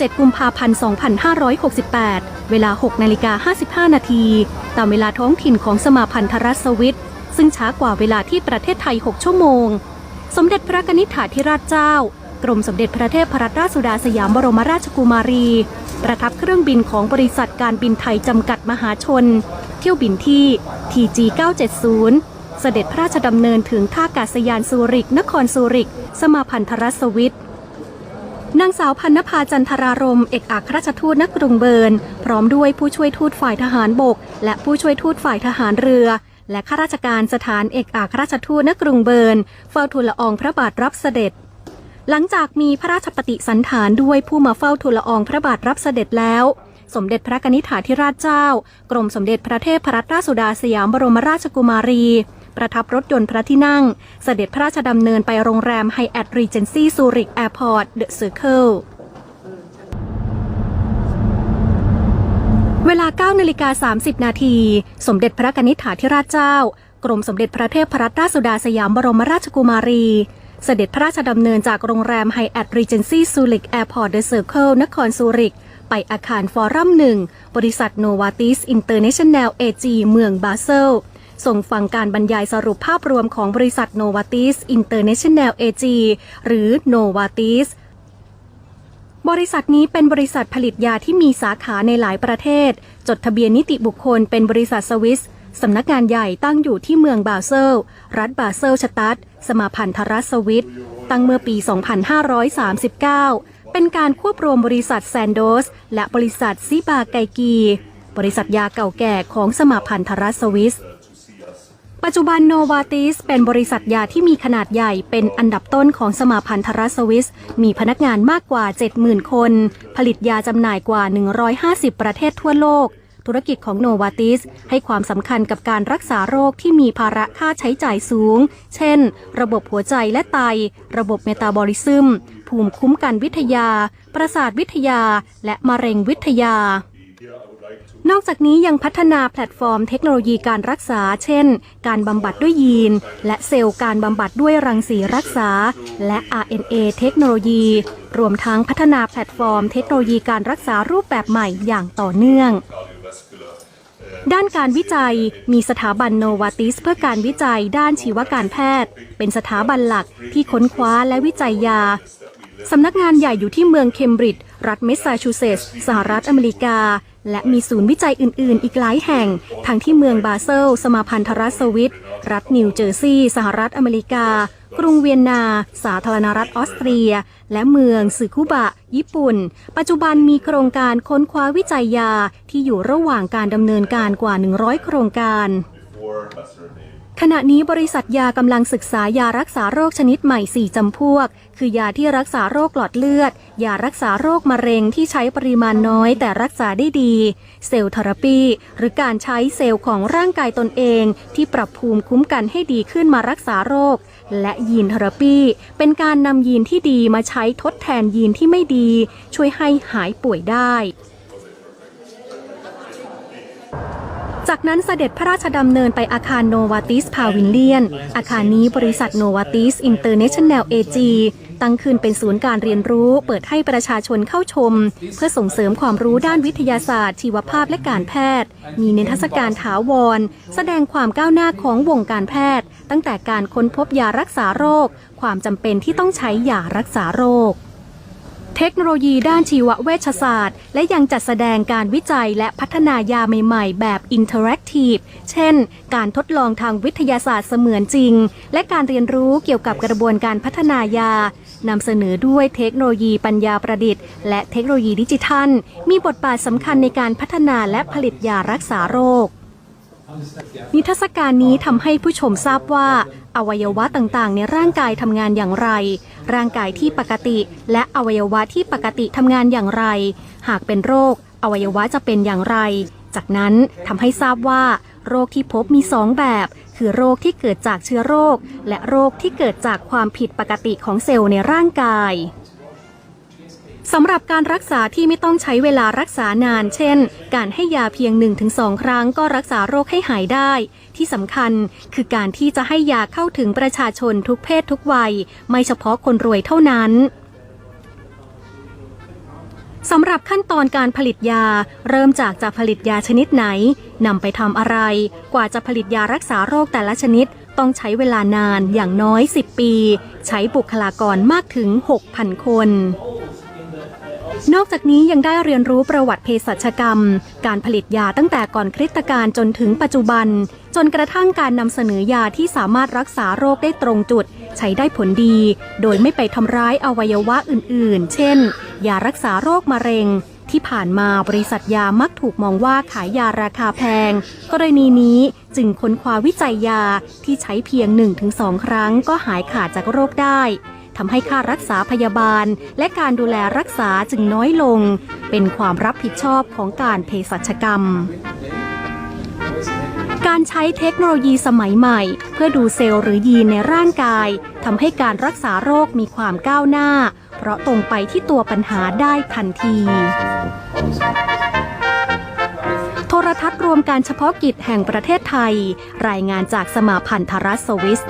17 กุมภาพันธ์ 2568 เวลา 6 นาฬิกา 55 นาที ตามเวลาท้องถิ่นของสมาพันธรัฐสวิต ซึ่งช้ากว่าเวลาที่ประเทศไทย 6 ชั่วโมง สมเด็จพระนิษฐาธิราชเจ้า กรมสมเด็จพระเทพรัตนราชสุดาสยามบรมราชกุมารี ประทับเครื่องบินของบริษัทการบินไทยจำกัดมหาชน เที่ยวบินที่ TG 970เสด็จพระราชดำเนินถึงท่าอากาศยานซูริก นครซูริก สมาพันธรัฐสวิต นางสาวพันนภาจันทรารม เอกอัครราชทูตณกรุงเบิร์น พร้อมด้วยผู้ช่วยทูตฝ่ายทหารบก และผู้ช่วยทูตฝ่ายทหารเรือ และข้าราชการสถานเอกอัครราชทูตณกรุงเบิร์น เฝ้าทูลละอองพระบาทรับเสด็จ หลังจากมีพระราชปฏิสันฐานด้วยผู้มาเฝ้าทูลละอองพระบาทรับเสด็จแล้ว สมเด็จพระนิษฐาธิราชเจ้า กรมสมเด็จพระเทพรัตนราชสุดาสยามบรมราชกุมารี ประทับรถยนต์พระที่นั่ง เสด็จพระราชดำเนินไปโรงแรมไฮแอทรีเจนซี่ซูริกแอร์พอร์ตเดอะเซอร์เคิลเวลา9นาฬิกา30 นาที สมเด็จพระกนิษฐาธิราชเจ้า กรมสมเด็จพระเทพรัตนราชสุดาสยามบรมราชกุมารี เสด็จพระราชดำเนินจากโรงแรมไฮแอทรีเจนซี่ซูริกแอร์พอร์ตเดอะเซอร์เคิลนครซูริก ไปอาคารฟอรัมหนึ่ง บริษัทโนวาติสอินเตอร์เนชั่นแนลเอจีเมืองบาเซล ส่งฟังการบรรยายสรุปภาพรวมของบริษัทโนวาติสอินเตอร์เนชั่นแนลเอจีหรือโนวาติสบริษัทนี้เป็นบริษัทผลิตยาที่มีสาขาในหลายประเทศ จดทะเบียนนิติบุคคลเป็นบริษัทสวิสสำนักงานใหญ่ตั้งอยู่ที่เมืองบาเซล รัฐบาเซลชตัดสมาพันธรัฐสวิสตั้งเมื่อปี 2539 เป็นการควบรวมบริษัทแซนโดส และบริษัทซิบาไกกี บริษัทยาเก่าแก่ของสมาพันธรัฐสวิส ปัจจุบันโนวาติสเป็นบริษัทยาที่มีขนาดใหญ่เป็นอันดับต้นของสมาพันธรัฐสวิส มีพนักงานมากกว่า 70,000 คน ผลิตยาจำหน่ายกว่า 150 ประเทศทั่วโลก ธุรกิจของโนวาติสให้ความสำคัญกับการรักษาโรคที่มีภาระค่าใช้จ่ายสูง เช่น ระบบหัวใจและไต ระบบเมตาบอลิซึม ภูมิคุ้มกันวิทยา ประสาทวิทยา และมะเร็งวิทยา นอกจากนี้ยังพัฒนาแพลตฟอร์มเทคโนโลยีการรักษา เช่น การบำบัดด้วยยีน และเซลล์การบำบัดด้วยรังสีรักษา และ RNA เทคโนโลยี รวมทั้งพัฒนาแพลตฟอร์มเทคโนโลยีการรักษารูปแบบใหม่อย่างต่อเนื่องด้านการวิจัยมีสถาบันโนวาติสเพื่อการวิจัยด้านชีวการแพทย์ เป็นสถาบันหลักที่ค้นคว้าและวิจัยยา สำนักงานใหญ่อยู่ที่เมืองเคมบริดจ์รัฐเมสซาชูเซตส์สหรัฐอเมริกา และมีศูนย์วิจัยอื่น ๆ อีกหลายแห่ง ทั้งที่เมืองบาเซล สมาพันธรัฐสวิต รัฐนิวเจอร์ซีย์ สหรัฐอเมริกา กรุงเวียนนา สาธารณรัฐออสเตรีย และเมืองสึคุบะ ญี่ปุ่น ปัจจุบันมีโครงการค้นคว้าวิจัยยาที่อยู่ระหว่างการดำเนินการกว่า 100 โครงการ ขณะนี้บริษัทยากำลังศึกษายารักษาโรคชนิดใหม่ 4จำพวก คือยาที่รักษาโรคหลอดเลือด ยารักษาโรคมะเร็งที่ใช้ปริมาณน้อยแต่รักษาได้ดี เซลล์เทอราปีหรือการใช้เซลล์ของร่างกายตนเอง ที่ปรับภูมิคุ้มกันให้ดีขึ้นมารักษาโรค และยีนเทอราปีเป็นการนำยีนที่ดีมาใช้ทดแทนยีนที่ไม่ดี ช่วยให้หายป่วยได้ จากนั้นเสด็จพระราชดำเนินไปอาคารโนวาติสพาวินเลียน อาคารนี้บริษัทโนวาติสอินเตอร์เนชั่นแนลเอจีตั้งขึ้นเป็นศูนย์การเรียนรู้เปิดให้ประชาชนเข้าชม เพื่อส่งเสริมความรู้ด้านวิทยาศาสตร์ ชีวภาพและการแพทย์ มีเนทรรศการถาวร แสดงความก้าวหน้าของวงการแพทย์ ตั้งแต่การค้นพบยารักษาโรค ความจำเป็นที่ต้องใช้ยารักษาโรค เทคโนโลยีด้านชีวเวชศาสตร์ และยังจัดแสดงการวิจัยและพัฒนายาใหม่ๆ แบบอินเทอร์แอคทีฟ เช่น การทดลองทางวิทยาศาสตร์เสมือนจริง และการเรียนรู้เกี่ยวกับกระบวนการพัฒนายานำเสนอด้วยเทคโนโลยีปัญญาประดิษฐ์ และเทคโนโลยีดิจิทัล มีบทบาทสำคัญในการพัฒนาและผลิตยารักษาโรค นิทรรศการนี้ทำให้ผู้ชมทราบว่า อวัยวะต่างๆ ในร่างกายทำงานอย่างไร ร่างกายที่ปกติ และอวัยวะที่ปกติทำงานอย่างไร หากเป็นโรค อวัยวะจะเป็นอย่างไร จากนั้นทำให้ทราบว่า โรคที่พบมีสองแบบ คือโรคที่เกิดจากเชื้อโรค และโรคที่เกิดจากความผิดปกติของเซลล์ในร่างกาย สำหรับการรักษาที่ไม่ต้องใช้เวลารักษานาน เช่น การให้ยาเพียง 1-2 ครั้งก็รักษาโรคให้หายได้ ที่สำคัญคือการที่จะให้ยาเข้าถึงประชาชนทุกเพศทุกวัย ไม่เฉพาะคนรวยเท่านั้นสำหรับขั้นตอนการผลิตยา เริ่มจากจะผลิตยาชนิดไหนนำไปทำอะไร กว่าจะผลิตยารักษาโรคแต่ละชนิด ต้องใช้เวลานานอย่างน้อย 10 ปี ใช้บุคลากรมากถึง 6,000 คน นอกจากนี้ยังได้เรียนรู้ประวัติเภสัชกรรม การผลิตยาตั้งแต่ก่อนคริสตกาลจนถึงปัจจุบัน จนกระทั่งการนำเสนอยาที่สามารถรักษาโรคได้ตรงจุด ใช้ได้ผลดี โดยไม่ไปทำร้ายอวัยวะอื่นๆ เช่น ยารักษาโรคมะเร็ง ที่ผ่านมาบริษัทยามักถูกมองว่าขายยาราคาแพง กรณีนี้จึงค้นคว้าวิจัยยาที่ใช้เพียง 1-2 ครั้งก็หายขาดจากโรคได้ ทำให้ค่ารักษาพยาบาล และการดูแลรักษาจึงน้อยลง เป็นความรับผิดชอบของการเภสัชกรรม การใช้เทคโนโลยีสมัยใหม่ เพื่อดูเซลล์หรือยีนในร่างกายทำให้การรักษาโรคมีความก้าวหน้า เพราะตรงไปที่ตัวปัญหาได้ทันทีโทรทัศน์รวมการเฉพาะกิจแห่งประเทศไทย รายงานจากสมาพันธรัฐสวิส